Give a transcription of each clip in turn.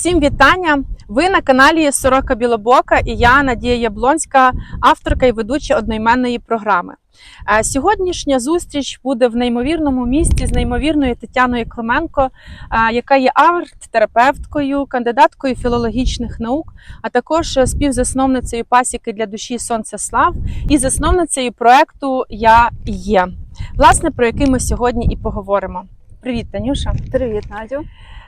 Усім вітання! Ви на каналі Сорока Білобока і я Надія Яблонська, авторка і ведуча одноіменної програми. Е, Сьогоднішня зустріч буде в неймовірному місті з неймовірною Тетяною Клименко, е, яка є арт-терапевткою, кандидаткою філологічних наук, а також співзасновницею пасіки для душі Сонця Слав і засновницею проекту Я є. Власне, про який ми сьогодні і поговоримо. Привіт, Танюша! Привіт, Надю.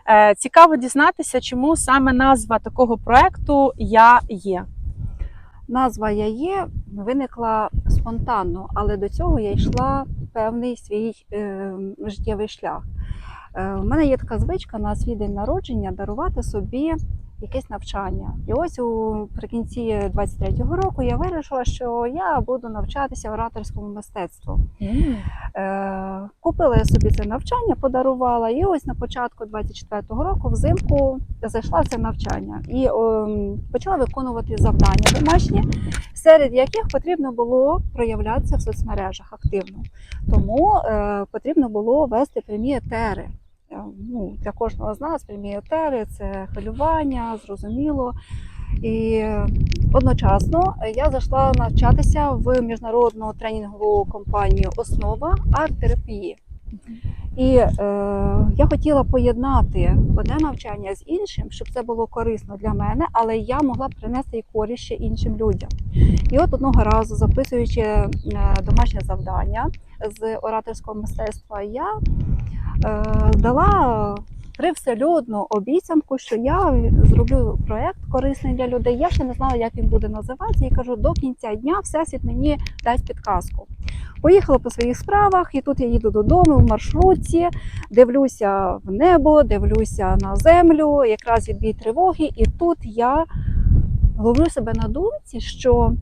Е, Цікаво дізнатися, чому саме назва такого проекту Я є. Назва Я є виникла спонтанно, але до цього я йшла певний свій е, життєвий шлях. Е, У мене є така звичка на свій день народження дарувати собі якесь навчання. І ось у прикінці 23-го року я вирішила, що я буду навчатися ораторському мистецтву. Е, Купила я собі це навчання, подарувала, і ось на початку 24-го року, взимку, зайшла в це навчання і ем, почала виконувати завдання домашні, серед яких потрібно було проявлятися в соцмережах активно. Тому е, потрібно було вести прямі етери. Е, Ну, для кожного з нас прямі етери це хвилювання, зрозуміло. І одночасно я зайшла навчатися в міжнародну тренінгову компанію Основа арт-терапії. І е, я хотіла поєднати одне навчання з іншим, щоб це було корисно для мене, але я могла принести і користь ще іншим людям. І от одного разу, записуючи е, домашнє завдання з ораторського мистецтва, я дала привселюдну обіцянку, що я зроблю проект корисний для людей. Я ще не знала, як він буде називатися, і кажу, до кінця дня всесвіт мені дасть підказку. Поїхала по своїх справах, і тут я їду додому в маршрутці, дивлюся в небо, дивлюся на землю, якраз відбій тривоги, і тут я ловлю себе на думці, що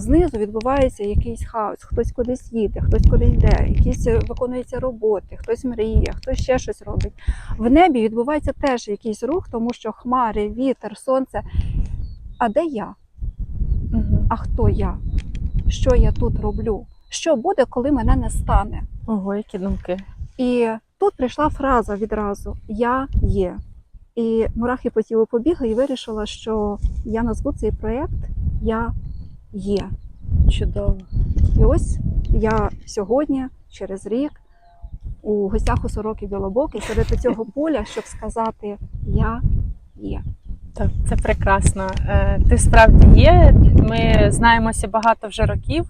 знизу відбувається якийсь хаос, хтось кудись їде, хтось кудись йде, якісь е, виконуються роботи, хтось мріє, хтось ще щось робить. В небі відбувається теж якийсь рух, тому що хмари, вітер, сонце. А де я? А хто я? Що я тут роблю? Що буде, коли мене не стане? Ого, які думки. І тут прийшла фраза відразу Я є. І мурахи по тілу побігли і вирішила, що я назву цей проєкт Я є. Чудово. І ось я сьогодні, через рік, у гостях у сороки Білобоки, серед цього поля, щоб сказати Я є. Так, це прекрасно. Е, Ти справді є. Ми знаємося багато вже років,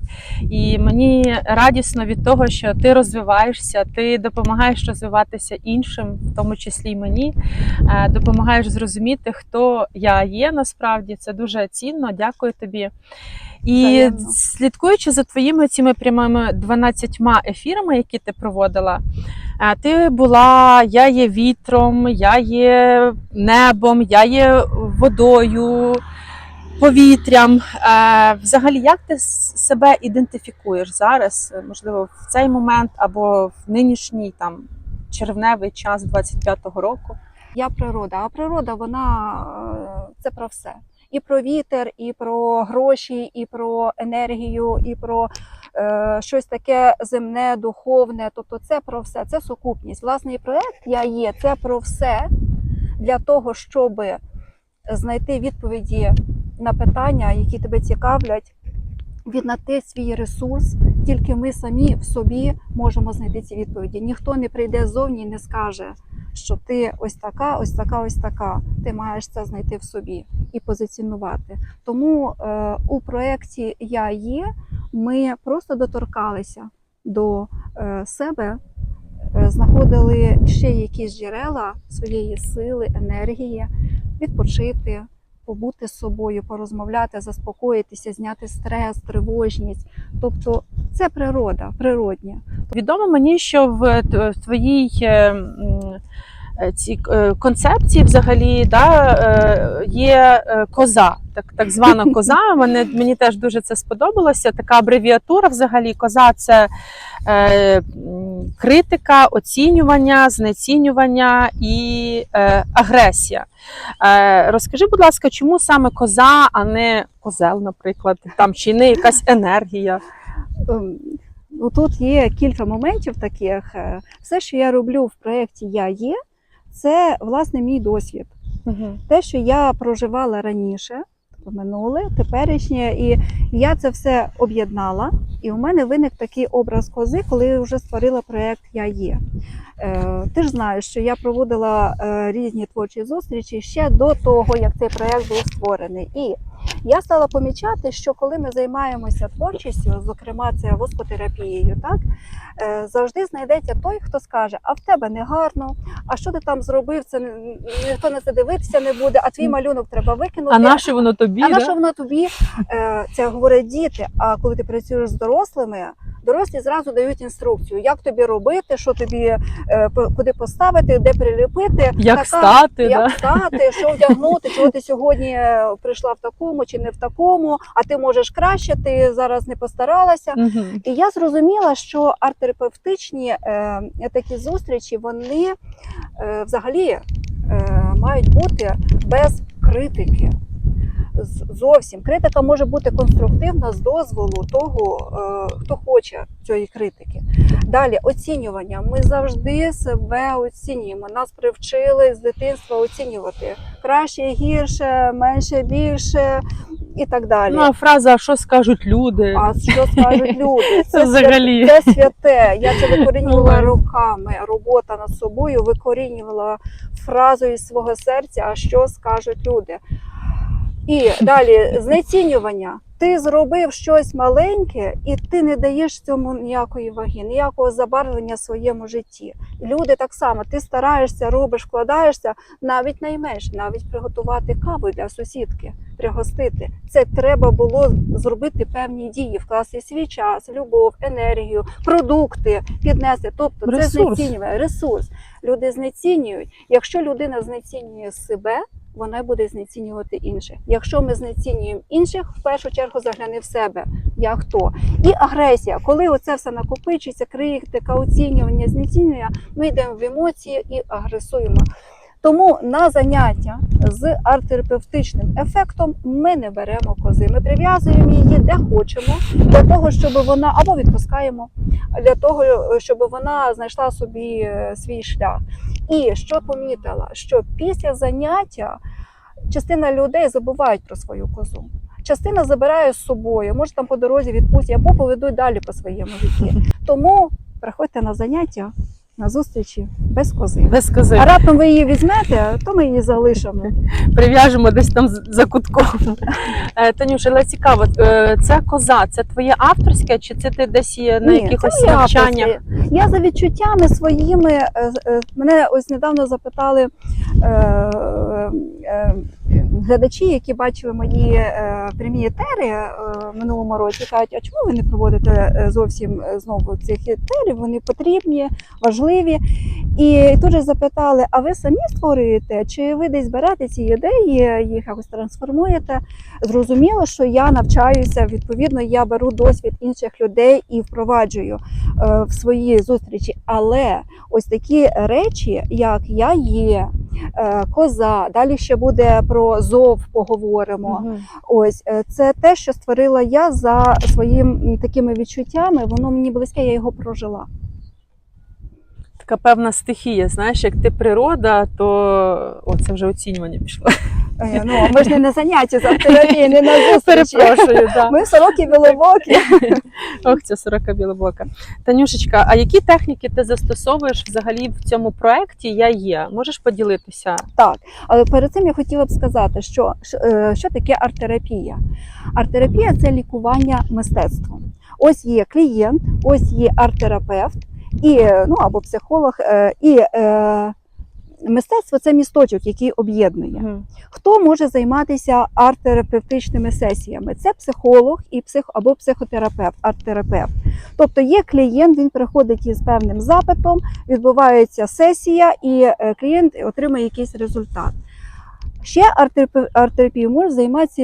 і мені радісно від того, що ти розвиваєшся, ти допомагаєш розвиватися іншим, в тому числі й мені. Е, Допомагаєш зрозуміти, хто я є насправді. Це дуже цінно. Дякую тобі. І Взаємно. слідкуючи за твоїми цими прямими 12 ефірами, які ти проводила, е, ти була я є вітром, я є небом, я є водою, повітрям. Е, Взагалі, як ти себе ідентифікуєш зараз, е, можливо, в цей момент або в нинішній там червневий час 25-го року? Я природа, а природа вона це про все. І про вітер, і про гроші, і про енергію, і про е, щось таке земне, духовне. Тобто це про все, це сукупність. Власний проект я є, це про все для того, щоб знайти відповіді на питання, які тебе цікавлять, віднайти свій ресурс. Тільки ми самі в собі можемо знайти ці відповіді. Ніхто не прийде ззовні і не скаже що ти ось така, ось така, ось така. Ти маєш це знайти в собі і позиціонувати. Тому е, у проєкті Я є ми просто доторкалися до е, себе, е, знаходили ще якісь джерела своєї сили, енергії, відпочити. Побути з собою, порозмовляти, заспокоїтися, зняти стрес, тривожність. Тобто це природа, природня. Відомо мені, що в т- твоїй е, м, е, концепції взагалі да, е, є коза, так, так звана коза. Мене, мені теж дуже це сподобалося. Така абревіатура взагалі. Коза це е, критика, оцінювання, знецінювання і е, агресія. Е, розкажи, будь ласка, чому саме коза, а не козел, наприклад, там чи не якась енергія? Ем, Ну, тут є кілька моментів таких. Все, що я роблю в проєкті Я є, це власне мій досвід. Угу. те, що я проживала раніше, тобто минуле, теперішнє, і я це все об'єднала. І у мене виник такий образ кози, коли я вже створила проєкт Я є. Е, ти ж знаєш, що я проводила е, різні творчі зустрічі ще до того, як цей проєкт був створений. І я стала помічати, що коли ми займаємося творчістю, зокрема це воскотерапією, так е, завжди знайдеться той, хто скаже: а в тебе не гарно, а що ти там зробив? Це ніхто на це дивитися не буде, а твій малюнок треба викинути. А наше воно тобі? А да? на воно тобі? Е, Це говорять діти. А коли ти працюєш з дорослими, дорослі зразу дають інструкцію, як тобі робити, що тобі е, куди поставити, де приліпити, Як Така- стати? як да? стати, що вдягнути, чого ти сьогодні е, прийшла в такому чи не в такому, а ти можеш краще, ти зараз не постаралася. Мгм. І я зрозуміла, що арт-терапевтичні е, такі зустрічі вони е, взагалі е, мають бути без критики. Зовсім критика може бути конструктивна з дозволу того, е, хто хоче цієї критики. Далі оцінювання. Ми завжди себе оцінюємо. Нас привчили з дитинства оцінювати краще, гірше, менше, більше і так далі. Ну, а фраза, а що скажуть люди? А що скажуть люди? Це взагалі. Це святе. Я це викорінювала Ой. роками. Робота над собою викорінювала фразу із свого серця, а що скажуть люди. І далі знецінювання. Ти зробив щось маленьке, і ти не даєш цьому ніякої ваги, ніякого забарвлення в своєму житті. Люди так само, ти стараєшся, робиш, вкладаєшся, навіть найменше, навіть приготувати каву для сусідки, пригостити. Це треба було зробити певні дії, вкласти свій час, любов, енергію, продукти, піднести. Тобто це Ресурс. знецінює ресурс. Люди знецінюють. Якщо людина знецінює себе, вона буде знецінювати інших. Якщо ми знецінюємо інших, в першу чергу загляни в себе. Я хто? І агресія. Коли оце все накопичується, критика, оцінювання, знецінює, ми йдемо в емоції і агресуємо. Тому на заняття з арт-терапевтичним ефектом ми не беремо кози. Ми прив'язуємо її де хочемо, для того, щоб вона або відпускаємо, для того, щоб вона знайшла собі е, свій шлях. І що помітила, що після заняття частина людей забувають про свою козу. Частина забирає з собою, може там по дорозі відпустять або поведуть далі по своєму житті. Тому приходьте на заняття на зустрічі без кози. Без кози. А раптом ви її візьмете, то ми її залишимо. Прив'яжемо десь там за кутком. Е, Танюша, але цікаво, це коза, це твоє авторське, чи це ти десь є на Ні, якихось це моє навчаннях? авторське. Я за відчуттями своїми е, е, мене ось недавно запитали е, е, глядачі, які бачили мої е, прямі етери е, минулому році. кажуть, а чому ви не проводите е, зовсім е, знову цих етерів? Вони потрібні, важливі. І тут же запитали: а ви самі створюєте? Чи ви десь берете ці ідеї, їх якось трансформуєте? Зрозуміло, що я навчаюся, відповідно, я беру досвід інших людей і впроваджую е, в свої зустрічі. Але ось такі речі, як я є, е, коза, далі ще буде про зов, поговоримо. Угу. Ось е, це те, що створила я за своїм такими відчуттями. Воно мені близьке, я його прожила. Така певна стихія, знаєш, як ти природа, то о, це вже оцінювання пішло. Е, Ну, ми ж не на занятті за терапії, не на зустрічі. Перепрошую, да. Ми сороки біловокі. Ох, ця сорока білобока. Танюшечка, а які техніки ти застосовуєш взагалі в цьому проєкті Я є? Можеш поділитися? Так, але перед цим я хотіла б сказати, що, е, що таке арт-терапія. Арт-терапія це лікування мистецтвом. Ось є клієнт, ось є арт-терапевт, і, ну, або психолог, е, і мистецтво це місточок, який об'єднує. Хто може займатися арт-терапевтичними сесіями? Це психолог і псих або психотерапевт, арт-терапевт. Тобто є клієнт, він приходить із певним запитом, відбувається сесія, і е, клієнт отримує якийсь результат. Ще арт-терапією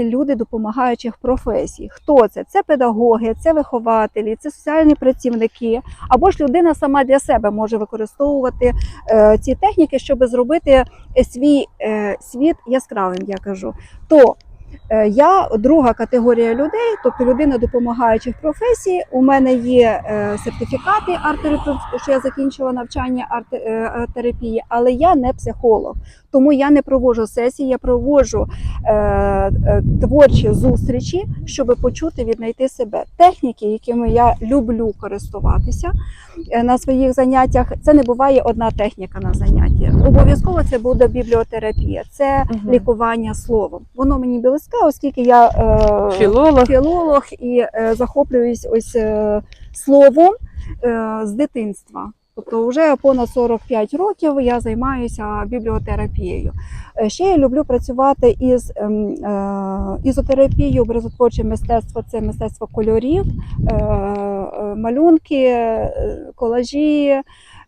люди допомагаючих професій. Хто це? Це педагоги, це вихователі, це соціальні працівники, або ж людина сама для себе може використовувати е, ці техніки, щоб зробити свій е, світ яскравим, я кажу. То Я друга категорія людей, тобто людина допомагаючих професій. У мене є е, сертифікати арт-терапевт, що я закінчила навчання е, арт-терапії, але я не психолог. Тому я не проводжу сесії, я проводжу е, е, творчі зустрічі, щоб почути, віднайти себе. Техніки, якими я люблю користуватися е, на своїх заняттях, це не буває одна техніка на занятті. Обов'язково це буде бібліотерапія, це Мгм. лікування словом. Воно мені близьке, оскільки я е, Філолог. філолог і е, захоплююсь ось е, словом е, з дитинства. Тобто, вже понад 45 років я займаюся бібліотерапією. Е, Ще я люблю працювати із ем, е, ізотерапією, образотворче мистецтво це мистецтво кольорів, е, е, малюнки, е, колажі.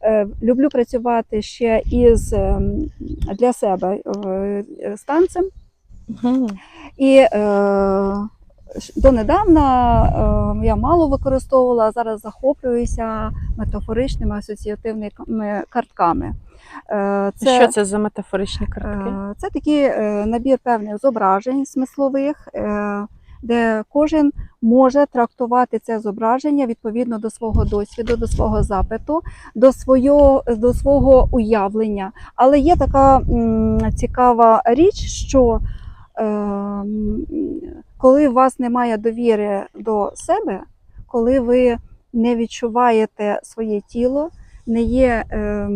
Е, Люблю працювати ще із ем, для себе е, І е, донедавна е, я мало використовувала, а зараз захоплююся метафоричними асоціативними картками. Е, Що це за метафоричні картки? Е, Це такий е, набір певних зображень смислових, е, де кожен може трактувати це зображення відповідно до свого досвіду, до свого запиту, до свого, до свого уявлення. Але є така м, цікава річ, що коли у вас немає довіри до себе, коли ви не відчуваєте своє тіло, не є. Е,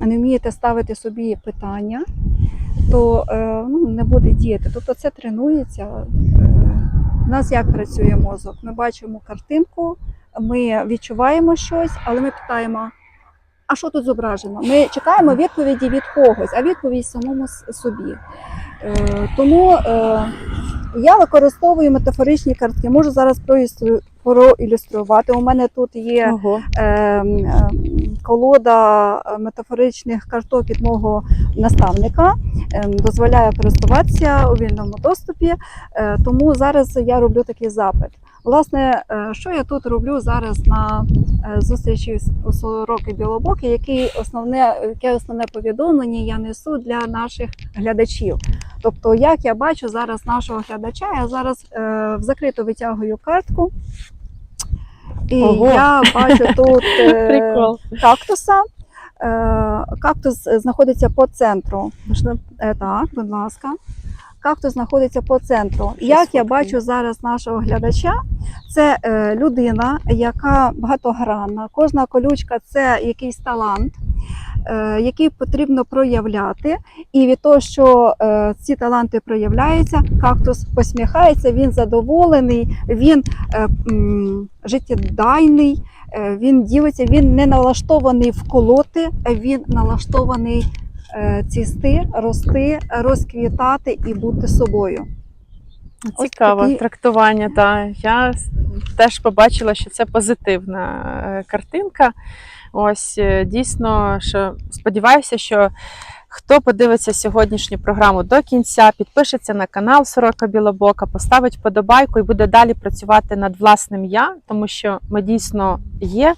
не вмієте ставити собі питання, то е, ну, не буде діяти. Тобто це тренується. Е, У нас як працює мозок? Ми бачимо картинку, ми відчуваємо щось, але ми питаємо. А що тут зображено? Ми чекаємо відповіді від когось, а відповідь самому собі. Е, тому е, я використовую метафоричні картки. Можу зараз проілюстру- проілюструвати. У мене тут є Ого. ем, ем, колода е, метафоричних карток від мого наставника ем, дозволяє користуватися у вільному доступі. Е, Тому зараз я роблю такий запит. Власне, е, що я тут роблю зараз на е, зустрічі у Сороки Білобоки, який основне, яке основне повідомлення я несу для наших глядачів. Тобто, як я бачу зараз нашого глядача, я зараз е, в закрито витягую картку. І Ого. я бачу тут е, кактуса. Е, Кактус знаходиться по центру. Е, Так, будь ласка. Кактус знаходиться по центру. Як я бачу зараз нашого глядача, це е, людина, яка багатогранна. Кожна колючка це якийсь талант, який потрібно проявляти. І від того, що е, ці таланти проявляються, кактус посміхається, він задоволений, він е, життєдайний. Е, Він ділиться, він не налаштований вколоти, а він налаштований е, цісти, рости, розквітати і бути собою. Цікаве такі- трактування. Та. Я теж побачила, що це позитивна е, картинка. Ось е, дійсно, що сподіваюся, що хто подивиться сьогоднішню програму до кінця, підпишеться на канал Сорока Білобока, поставить вподобайку і буде далі працювати над власним я, тому що ми дійсно є.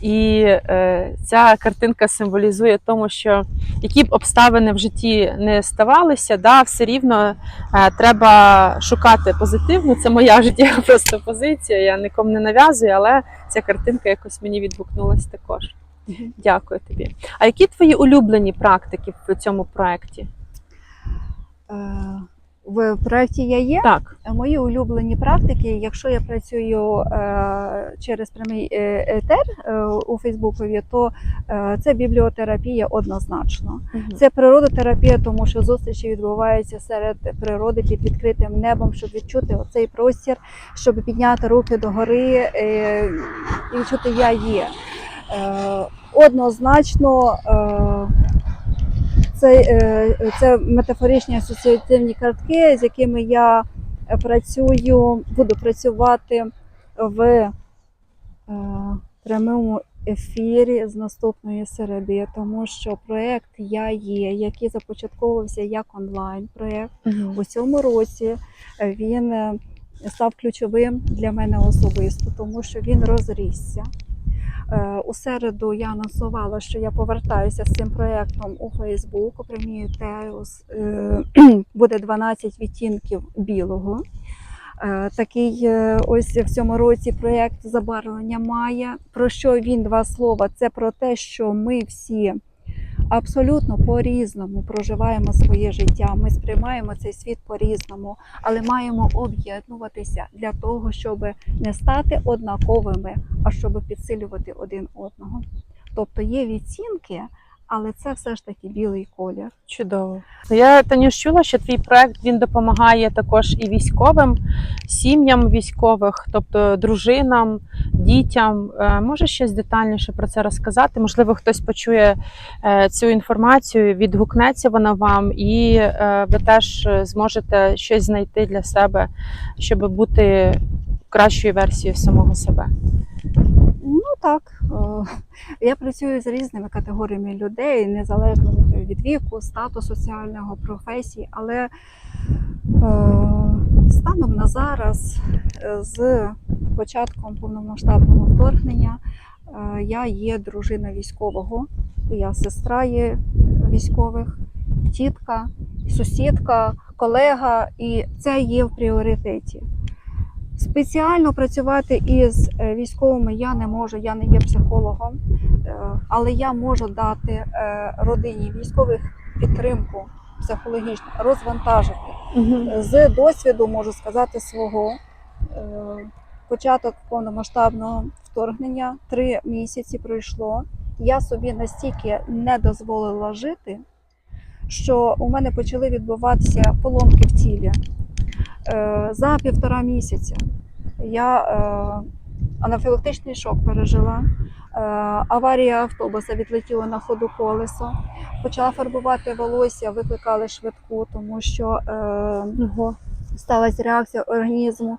І е, ця картинка символізує тому, що які б обставини в житті не ставалися, да, все рівно Е, Треба шукати позитивну. Це моя життєва просто позиція. Я нікому не нав'язую, але ця картинка якось мені відгукнулась також. Дякую тобі. А які твої улюблені практики в цьому проєкті? Е, В проєкті я є. Так, Мої улюблені практики, якщо я працюю е, через прямий е, етер е, у Фейсбукові, то е, це бібліотерапія однозначно. Це природотерапія, тому що зустрічі відбуваються серед природи під відкритим небом, щоб відчути оцей простір, щоб підняти руки догори е, і відчути я є. Однозначно. Е, це, е, це метафоричні асоціативні картки, з якими я працюю, буду працювати в е, прямому ефірі з наступної середи, тому що проект Я є, який започатковувався як онлайн проект Мгм. у цьому році. Він став ключовим для мене особисто, тому що він розрісся. Е, У середу я анонсувала, що я повертаюся з цим проєктом у Фейсбук. Премію Теус е, буде 12 відтінків білого. Е, Такий ось в цьому році проєкт забарвлення має. Про що він два слова? Це про те, що ми всі абсолютно по-різному проживаємо своє життя. Ми сприймаємо цей світ по-різному, але маємо об'єднуватися для того, щоб не стати однаковими, а щоб підсилювати один одного. Тобто є відцінки, але це все ж таки білий колір. Чудово. Я Танюш чула, що твій проект він допомагає також і військовим, сім'ям військових, тобто дружинам, дітям. Е, Можеш щось детальніше про це розказати? Можливо, хтось почує е, цю інформацію, відгукнеться вона вам, і е, ви теж зможете щось знайти для себе, щоб бути кращою версією самого себе. Так, е, я працюю з різними категоріями людей, незалежно від віку, статусу соціального, професії, але е, станом на зараз, е, з початком повномасштабного вторгнення, я є дружина військового, я сестра є військових, тітка, сусідка, колега, і це є в пріоритеті. Спеціально працювати із е, військовими я не можу, я не є психологом, е, але я можу дати е, родині військових підтримку психологічну, розвантажити. З досвіду можу сказати свого початок повномасштабного вторгнення три місяці пройшло. Я собі настільки не дозволила жити, що у мене почали відбуватися поломки в тілі. Е, За півтора місяця я е, анафілактичний шок пережила. Е, Аварія автобуса відлетіла на ходу колесо. Почала фарбувати волосся, викликали швидку, тому що е, сталася реакція організму.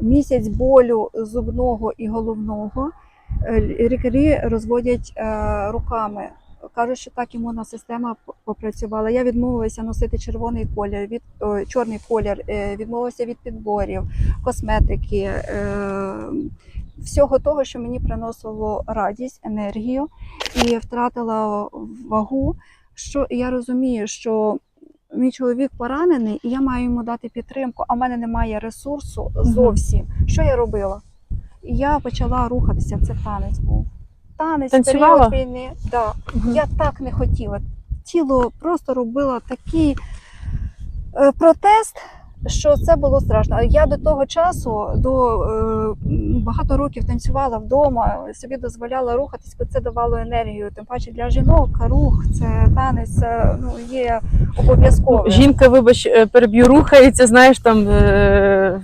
Місяць болю зубного і головного. Лікарі розводять е, руками. Кажуть, що так імунна система попрацювала. Я відмовилася носити червоний колір, від о, чорний колір, е, відмовилася від підборів, косметики, е, всього того, що мені приносило радість, енергію, і втратила вагу. Що я розумію, що мій чоловік поранений, і я маю йому дати підтримку, а в мене немає ресурсу зовсім. Що я робила? Я почала рухатися. Це танець був. Танець Танцювала? період війни. Да. Я так не хотіла. Тіло просто робило такий е, протест, що це було страшно. Я до того часу, до е, багато років танцювала вдома, собі дозволяла рухатись, бо це давало енергію. Тим паче для жінок рух, це танець, це ну, є обов'язково. Жінка, вибач, е, переб'ю, рухається, знаєш, там е,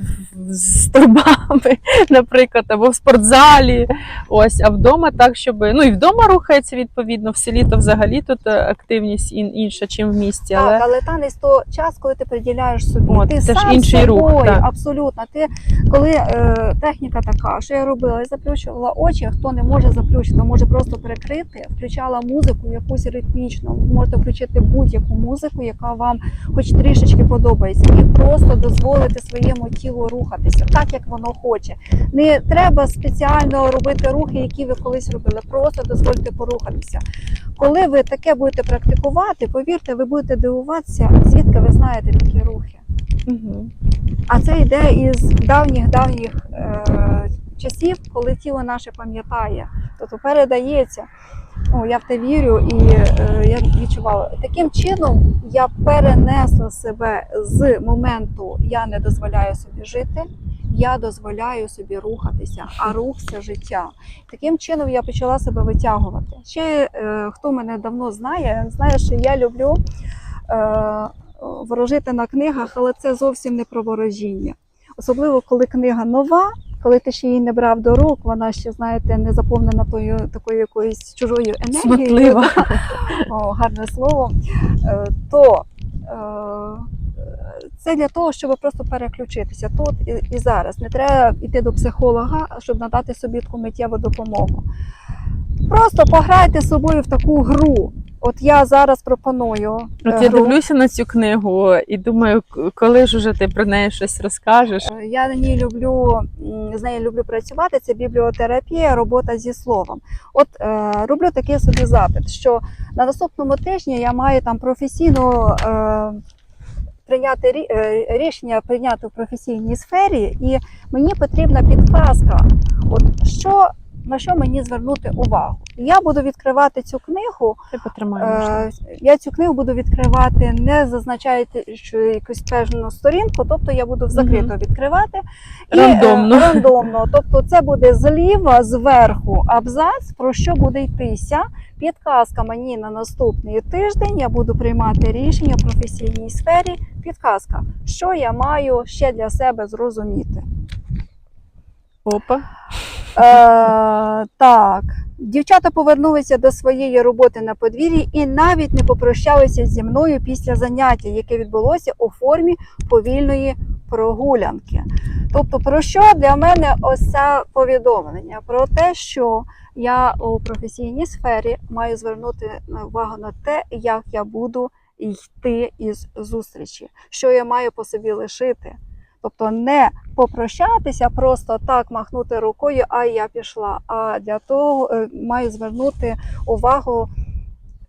з торбами, наприклад, або в спортзалі. Ось, а вдома так, щоб. Ну і вдома рухається відповідно, в селі то взагалі тут е, активність ін- інша, чим в місті. Але Так, але танець то час, коли ти приділяєш собі. От, ти це ж сам інший рух, собою, так. абсолютно. Ти коли е, техніка така, що я робила, я заплющувала очі. Хто не може заплющити, може просто перекрити, включала музику якусь ритмічну. Ви можете включити будь-яку музику, яка вам хоч трішечки подобається, і просто дозволити своєму тілу рухатися так, як воно хоче. Не треба спеціально робити рухи, які ви колись робили. Просто дозвольте порухатися. Коли ви таке будете практикувати, повірте, ви будете дивуватися, звідки ви знаєте такі рухи. Угу. А це йде із давніх давніх е, часів, коли тіло наше пам'ятає, тобто передається. Ну, я в те вірю, і е, я відчувала. Таким чином я перенесла себе з моменту я не дозволяю собі жити. Я дозволяю собі рухатися, а рух це життя. Таким чином я почала себе витягувати. Ще е, хто мене давно знає, знає, що я люблю е, ворожити на книгах, але це зовсім не про ворожіння. Особливо, коли книга нова, коли ти ще її не брав до рук, вона ще, знаєте, не заповнена тою такою якоюсь чужою енергією. О, гарне слово. Е, То е, це для того, щоб просто переключитися тут і, і зараз. Не треба йти до психолога, щоб надати собі таку миттєву допомогу. Просто пограйте з собою в таку гру. От я зараз пропоную. От е, я гру. дивлюся на цю книгу і думаю, коли ж уже ти про неї щось розкажеш. Е, Я на ній люблю з нею люблю працювати. Це бібліотерапія, робота зі словом. От е, роблю такий собі запит, що на наступному тижні я маю там професійно е, прийняти е, рішення прийняти в професійній сфері, і мені потрібна підказка. От що на що мені звернути увагу? Я буду відкривати цю книгу. Ти потримаєш. Е, Я цю книгу буду відкривати, не зазначаючи якусь певну сторінку, тобто я буду закрито Мгм. відкривати Рандомно. е, рандомно. Тобто це буде зліва, зверху абзац, про що буде йтися. Підказка мені на наступний тиждень. Я буду приймати рішення в професійній сфері. Підказка, що я маю ще для себе зрозуміти. Опа. Е, так, дівчата повернулися до своєї роботи на подвір'ї і навіть не попрощалися зі мною після заняття, яке відбулося у формі повільної прогулянки. Тобто, про що для мене ось це повідомлення? Про те, що я у професійній сфері маю звернути увагу на те, як я буду йти із зустрічі, що я маю по собі лишити. Тобто не попрощатися, просто так махнути рукою, а я пішла. А для того е, маю звернути увагу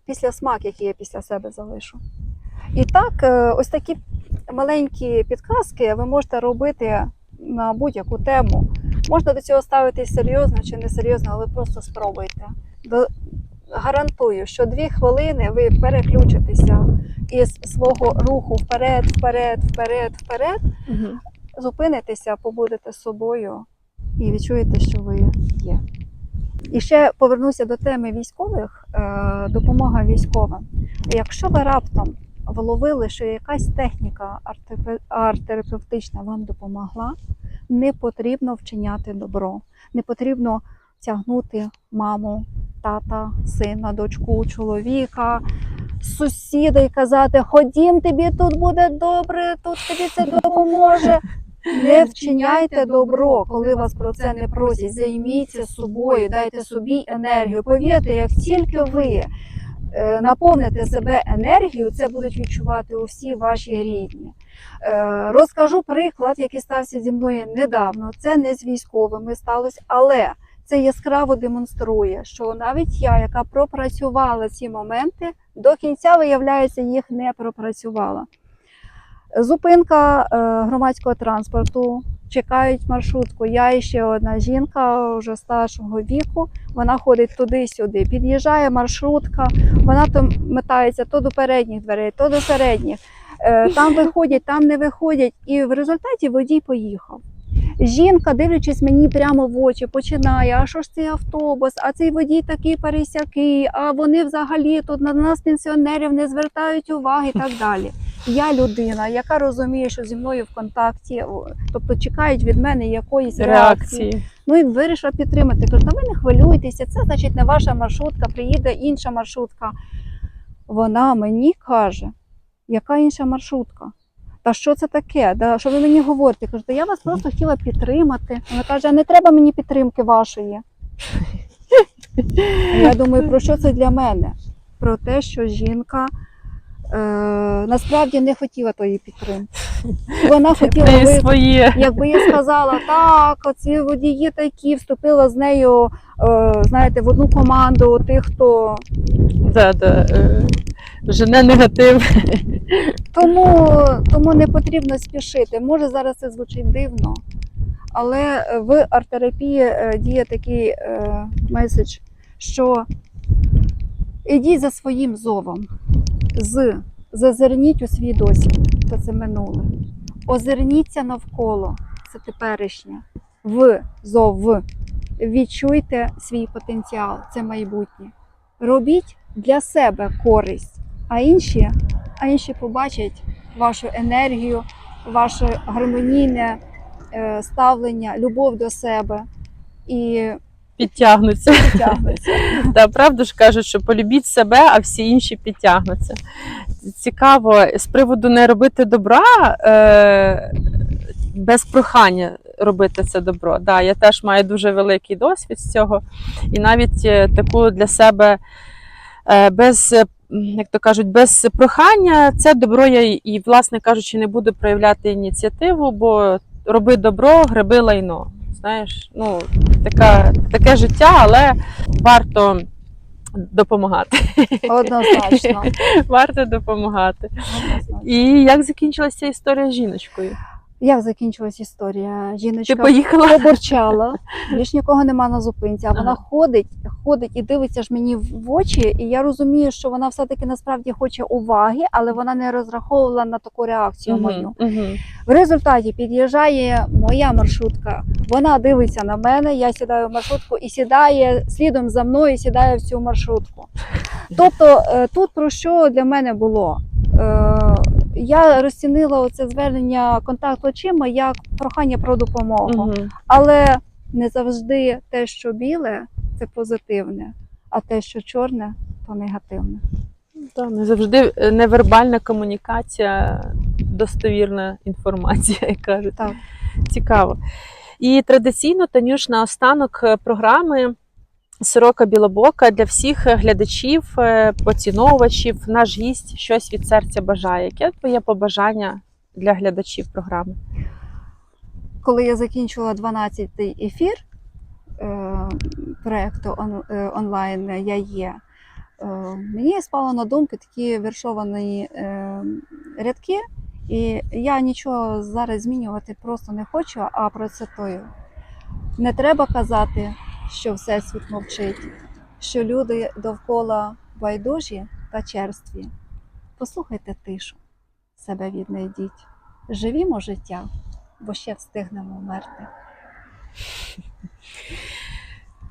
після смак, який я після себе залишу. І так, е, ось такі маленькі підказки ви можете робити на будь-яку тему. Можна до цього ставитись серйозно чи не серйозно, але просто спробуйте. Гарантую, що дві хвилини ви переключитеся із свого руху вперед, вперед, вперед, вперед, Мгм. зупинитеся, побудете з собою і відчуєте, що ви є. І ще повернуся до теми військових, е, допомога військовим. Якщо ви раптом вловили, що якась техніка арт-терапевтична вам допомогла, не потрібно вчиняти добро, не потрібно тягнути маму, тата, сина, дочку, чоловіка, сусіда і казати: Ходім, тобі тут буде добре, тут тобі це допоможе. Не вчиняйте добро, коли вас про це не просять. Займіться собою, дайте собі енергію. Повірте, як тільки ви е, наповните себе енергією, це будуть відчувати усі ваші рідні. Е, Розкажу приклад, який стався зі мною недавно. Це не з військовими сталося, але це яскраво демонструє, що навіть я, яка пропрацювала ці моменти, до кінця, виявляється, їх не пропрацювала. Зупинка е, громадського транспорту, чекають маршрутку. Я і ще одна жінка вже старшого віку. Вона ходить туди-сюди. Під'їжджає маршрутка, вона то метається то до передніх дверей, то до середніх. Е, Там виходять, там не виходять. І в результаті водій поїхав. Жінка, дивлячись мені прямо в очі, починає: а що ж цей автобус, а цей водій такий пересякий, а вони взагалі тут на нас, пенсіонерів, не звертають уваги і так далі. Я людина, яка розуміє, що зі мною в контакті, тобто чекають від мене якоїсь реакції. Реакції. Ну і вирішила підтримати. Кажу, та ви не хвилюйтеся, це значить не ваша маршрутка, приїде інша маршрутка. Вона мені каже, яка інша маршрутка? Та що це таке? Да, що ви мені говорите? Кажу, та я вас просто хотіла підтримати. Вона каже, а не треба мені підтримки вашої. Я думаю, про що це для мене? Про те, що жінка е, насправді не хотіла тої підтримки. Вона хотіла ви... своє. Якби я сказала, так, оці водії такі, вступила з нею, е, знаєте, в одну команду тих, хто. Да, да, е, жене негатив. Тому, тому не потрібно спішити. Може, зараз це звучить дивно, але в арт-терапії е, діє такий е, меседж, що ідіть за своїм зовом, з, зазирніть у свій досвід, то це минуле. Озирніться навколо, це теперішнє. В зов. Відчуйте свій потенціал, це майбутнє. Робіть для себе користь, а інші, а інші побачать вашу енергію, ваше гармонійне е, ставлення, любов до себе і Підтягнуться. тягнуться. Та правду ж кажуть, що полюбіть себе, а всі інші підтягнуться. Цікаво, з приводу не робити добра е, без прохання робити це добро. Да, я теж маю дуже великий досвід з цього, і навіть е, таку для себе е, без як то кажуть, без прохання це добро я і- власне кажучи, не буду проявляти ініціативу, бо роби добро, гриби лайно. Знаєш, ну така, таке життя, але варто допомагати. Однозначно. Варто допомагати. Однозначно. І як закінчилася історія з жіночкою? Як закінчилась історія? Ти Жіночка поїхала? побурчала, більш нікого нема на зупинці, а вона Ага. ходить, ходить і дивиться ж мені в очі, і я розумію, що вона все-таки насправді хоче уваги, але вона не розраховувала на таку реакцію мою. Мгм, мгм. В результаті під'їжджає моя маршрутка. Вона дивиться на мене, я сідаю в маршрутку і сідає слідом за мною, сідає в цю маршрутку. Тобто е, тут про що для мене було? Я розцінила оце звернення контакт очима як прохання про допомогу. Мгм. Але не завжди те, що біле, це позитивне, а те, що чорне, то негативне. Та, не завжди е, невербальна комунікація, достовірна інформація, як кажуть. Так. Цікаво. І традиційно, Танюш, на останок е, програми Сорока Білобока для всіх е, глядачів, е, поціновувачів, наш гість щось від серця бажає. Яке твоє побажання для глядачів програми? Коли я закінчила 12-й ефір е, проєкту онлайн Я є, мені спало на думку такі віршовані рядки, і я нічого зараз змінювати просто не хочу, а процитую. Не треба казати, що Всесвіт мовчить, що люди довкола байдужі та черстві. Послухайте тишу, себе віднайдіть, живімо життя бо ще встигнемо вмерти.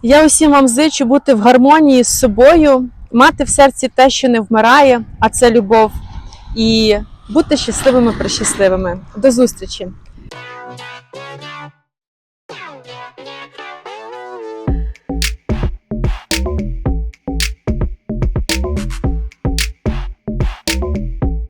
Я усім вам зичу бути в гармонії з собою, мати в серці те, що не вмирає, а це любов, і бути щасливими прищасливими. До зустрічі!